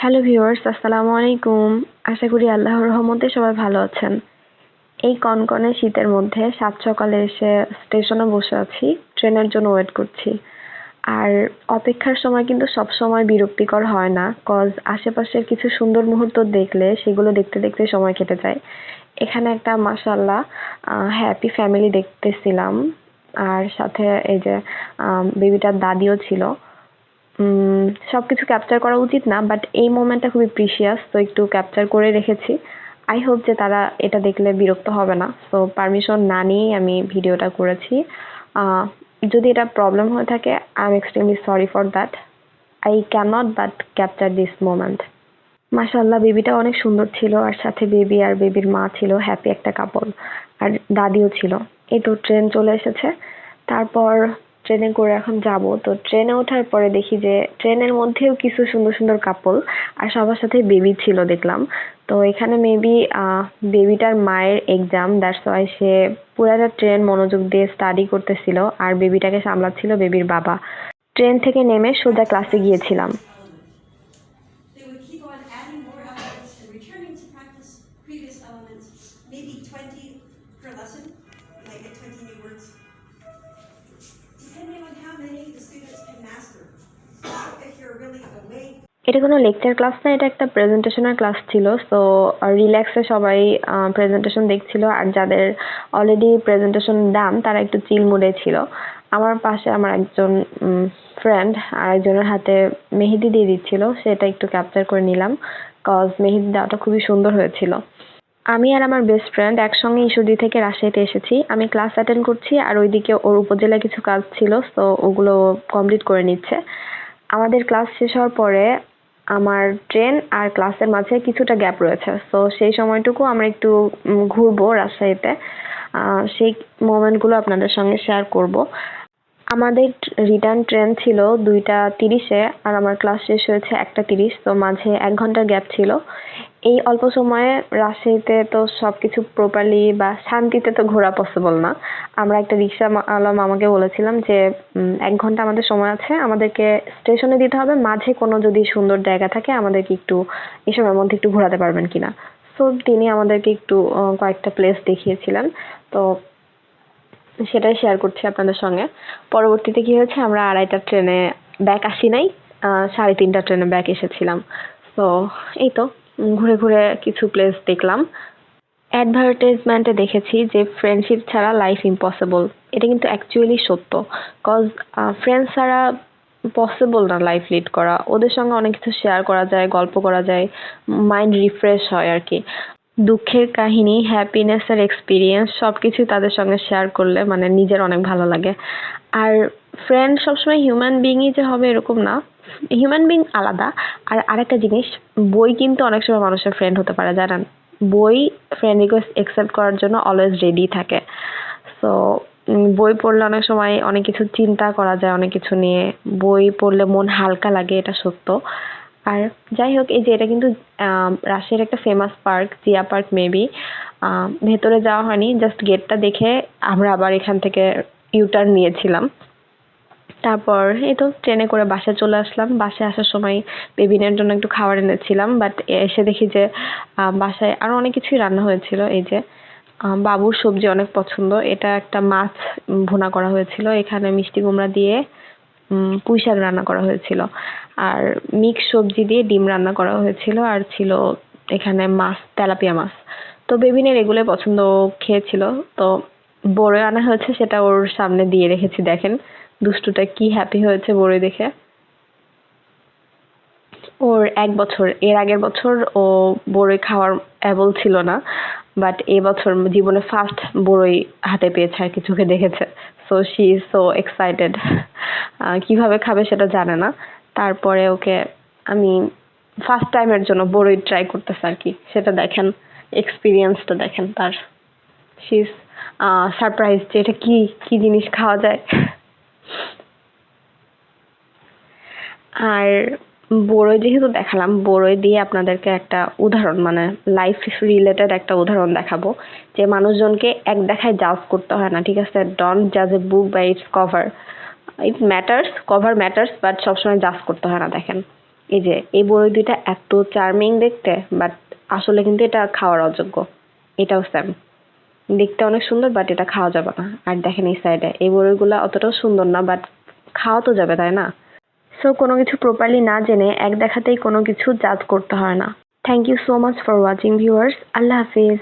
Hello viewers আসসালামু আলাইকুম। আশা করি আল্লাহর রহমতে সবাই ভালো আছেন। এই কনকনে শীতের মধ্যে সাত সকালে এসে স্টেশনে বসে আছি, ট্রেনের জন্য ওয়েট করছি। আর অপেক্ষার সময় কিন্তু সব সময় বিরক্তিকর হয় না কজ আশেপাশের কিছু সুন্দর মুহূর্ত দেখলে সেগুলো দেখতে দেখতে সময় কেটে যায়। এখানে একটা মাসাল্লাহ হ্যাপি ফ্যামিলি দেখতেছিলাম। আর সাথে এই যে বেবিটার দাদিও ছিল। উম, সবকিছু ক্যাপচার করা উচিত না বাট এই মোমেন্টটা খুবই প্রিসিয়াস তো একটু ক্যাপচার করে রেখেছি। আই হোপ যে তারা এটা দেখলে বিরক্ত হবে না। সো পারমিশন না নিয়েই আমি ভিডিওটা করেছি। যদি এটা প্রবলেম হয়ে থাকে I am extremely sorry for that I can not but capture this moment মাশাল্লাহ বেবিটা অনেক সুন্দর ছিল, আর সাথে বেবি আর বেবির মা ছিল হ্যাপি একটা কাপল আর দাদিও ছিল। এই তো ট্রেন চলে এসেছে। তারপর ট্রেনে করে এখন যাব। তো ট্রেনে ওঠার পরে দেখি যে ট্রেনের মধ্যেও কিছু সুন্দর সুন্দর কাপল আর সবার সাথে বেবি ছিল দেখলাম। তো এখানে মেবি বেবিটার মায়ের এক্সাম দ্যাটস ওয়াই সে পুরাটা ট্রেন মনোযোগ দিয়ে স্টাডি করতেছিল আর বেবিটাকে সামলাচ্ছিল বেবির বাবা। ট্রেন থেকে নেমে সোজা ক্লাসে গিয়েছিলাম। Maybe 20 per lesson, get 20 new words. এটা কোনো লেকচার ক্লাস না, এটা একটা প্রেজেন্টেশনের ক্লাস ছিল সো রিল্যাক্সে সবাই প্রেজেন্টেশন দেখছিল, আর যাদের অলরেডি প্রেজেন্টেশন দাম, তারা একটু চিল মুডে ছিল। আমার পাশে আমার একজন ফ্রেন্ড আর একজনের হাতে মেহেদি দিয়ে দিচ্ছিল, সেটা একটু ক্যাপচার করে নিলাম কজ মেহেদি দেওয়াটা খুবই সুন্দর হয়েছিল। আমি আর আমার বেস্ট ফ্রেন্ড একসঙ্গে ইস্যুদি থেকে রাজশাহীতে এসেছি। আমি ক্লাস অ্যাটেন্ড করছি আর ওইদিকে ওর উপজেলায় কিছু কাজ ছিল, তো ওগুলো কমপ্লিট করে নিচ্ছে। আমাদের ক্লাস শেষ হওয়ার পরে আমার ট্রেন আর ক্লাসের মাঝে কিছুটা গ্যাপ রয়েছে। তো সেই সময়টুকু আমরা একটু ঘুরবো রাজশাহীতে। সেই মোমেন্টগুলো আপনাদের সঙ্গে শেয়ার করব। আমাদের রিটার্ন ট্রেন ছিল দুইটা তিরিশে আর আমার ক্লাস শেষ হয়েছে একটা তিরিশ, তো মাঝে এক ঘণ্টার গ্যাপ ছিল। এই অল্প সময়ে রাজশাহীতে তো সব কিছু প্রপারলি বা শান্তিতে তো ঘোরা পসিবল না। আমরা একটা রিক্সা আলা মামাকে বলেছিলাম যে এক ঘণ্টা আমাদের সময় আছে, আমাদেরকে স্টেশনে দিতে হবে। মাঝে কোনো যদি সুন্দর জায়গা থাকে, আমাদেরকে একটু এই সময়ের মধ্যে একটু ঘোরাতে পারবেন কিনা। সো তিনি আমাদেরকে একটু কয়েকটা প্লেস দেখিয়েছিলেন। তো সেটাই শেয়ার করছি আপনাদের সঙ্গে। পরবর্তীতে কি হয়েছে, আমরা আড়াইটা ট্রেনে ব্যাক আসি নাই। সাড়ে তিনটা ট্রেনে ব্যাক এসেছিলাম। তো এই তো। ঘুরে ঘুরে কিছু প্লেস দেখলাম। অ্যাডভার্টাইজমেন্টে দেখেছি যে ফ্রেন্ডশিপ ছাড়া লাইফ ইম্পসিবল এটা কিন্তু অ্যাকচুয়ালি সত্য। কজ ফ্রেন্ডস ছাড়া পসিবল না লাইফ লিড করা। ওদের সঙ্গে অনেক কিছু শেয়ার করা যায়, গল্প করা যায় মাইন্ড রিফ্রেশ হয় আর কি। দুঃখের কাহিনী হ্যাপিনেসের এক্সপিরিয়েন্স সব কিছু তাদের সঙ্গে শেয়ার করলে মানে নিজের অনেক ভালো লাগে। আর ফ্রেন্ড সবসময় হিউম্যান বিংই যে হবে এরকম না। হিউম্যান বিং আলাদা। আর আরেকটা জিনিস, বই কিন্তু অনেক সময় মানুষের ফ্রেন্ড হতে পারে, জানেন? বই ফ্রেন্ড রিকোয়েস্ট অ্যাকসেপ্ট করার জন্য অলওয়েজ রেডি থাকে। সো বই পড়লে অনেক সময় অনেক কিছু চিন্তা করা যায়, অনেক কিছু নিয়ে। বই পড়লে মন হালকা লাগে, এটা সত্য। আর যাই হোক, এই যে এটা কিন্তু রাজশাহীর একটা famous park Zia park maybe ভেতরে যাওয়া হয়নি জাস্ট গেটটা দেখে আমরা আবার এখান থেকে ইউটার্ন নিয়েছিলাম। তারপর এই তো ট্রেনে করে বাসায় চলে আসলাম। বাসায় আসার সময় বেবিনের জন্য একটু খাবার এনেছিলাম বাট এসে দেখি যে বাসায় আরও অনেক কিছুই রান্না হয়েছিল। এই যে বাবুর সবজি অনেক পছন্দ। এটা একটা মাছ ভুনা করা হয়েছিল। এখানে মিষ্টি কুমড়া দিয়ে পুঁই শাক রান্না করা হয়েছিল। আর মিক্স সবজি দিয়ে ডিম রান্না করা হয়েছিল। আর ছিল এখানে মাছ, তেলাপিয়া মাছ। তো বেবিনের এগুলোই পছন্দ খেয়েছিল। তো বড়ই আনা হয়েছে, সেটা ওর সামনে দিয়ে রেখেছি, দেখেন। দুষ্টুটা কি হ্যাপি হয়েছে বড়ই দেখে। ওর এক বছর, এর আগের বছর ও বড়ই খাওয়ার অ্যাবল ছিল না বাট বছর জীবনে ফার্স্ট বড়ই হাতে পেয়েছে আর কি চোখে দেখেছে so she is so excited কীভাবে খাবে সেটা জানে না। তারপরে ওকে আমি ফার্স্ট টাইমের জন্য বড়ই ট্রাই করতেছে আর কি। সেটা দেখেন এক্সপিরিয়েন্সটা দেখেন তার। শি ইজ সারপ্রাইজ যে এটা কি কি জিনিস খাওয়া যায়। আর বড়ই যেহেতু দেখালাম, বড়ই দিয়ে আপনাদেরকে একটা উদাহরণ মানে লাইফ রিলেটেড একটা উদাহরণ দেখাবো, যে মানুষজনকে এক দেখায় জাজ করতে হয় না, ঠিক আছে? ডন্ট জাজ a book by its cover it matters cover matters but সবসময় জাজ করতে হয় না, দেখেন। এই যে, এই বড়ই দুইটা এত চার্মিং দেখতে বাট আসলে কিন্তু এটা খাওয়ার অযোগ্য। এটাও সেম দেখতে অনেক সুন্দর বাট এটা খাওয়া যাবে না। আর দেখেন এই সাইডে এই বড়ইগুলা অতটাও সুন্দর না বাট খাওয়া তো যাবে, তাই না? সো কোনো কিছু প্রপারলি না জেনে এক দেখাতেই কোনো কিছু জাজ করতে হয় না। Thank you so much for watching viewers Allah Hafiz.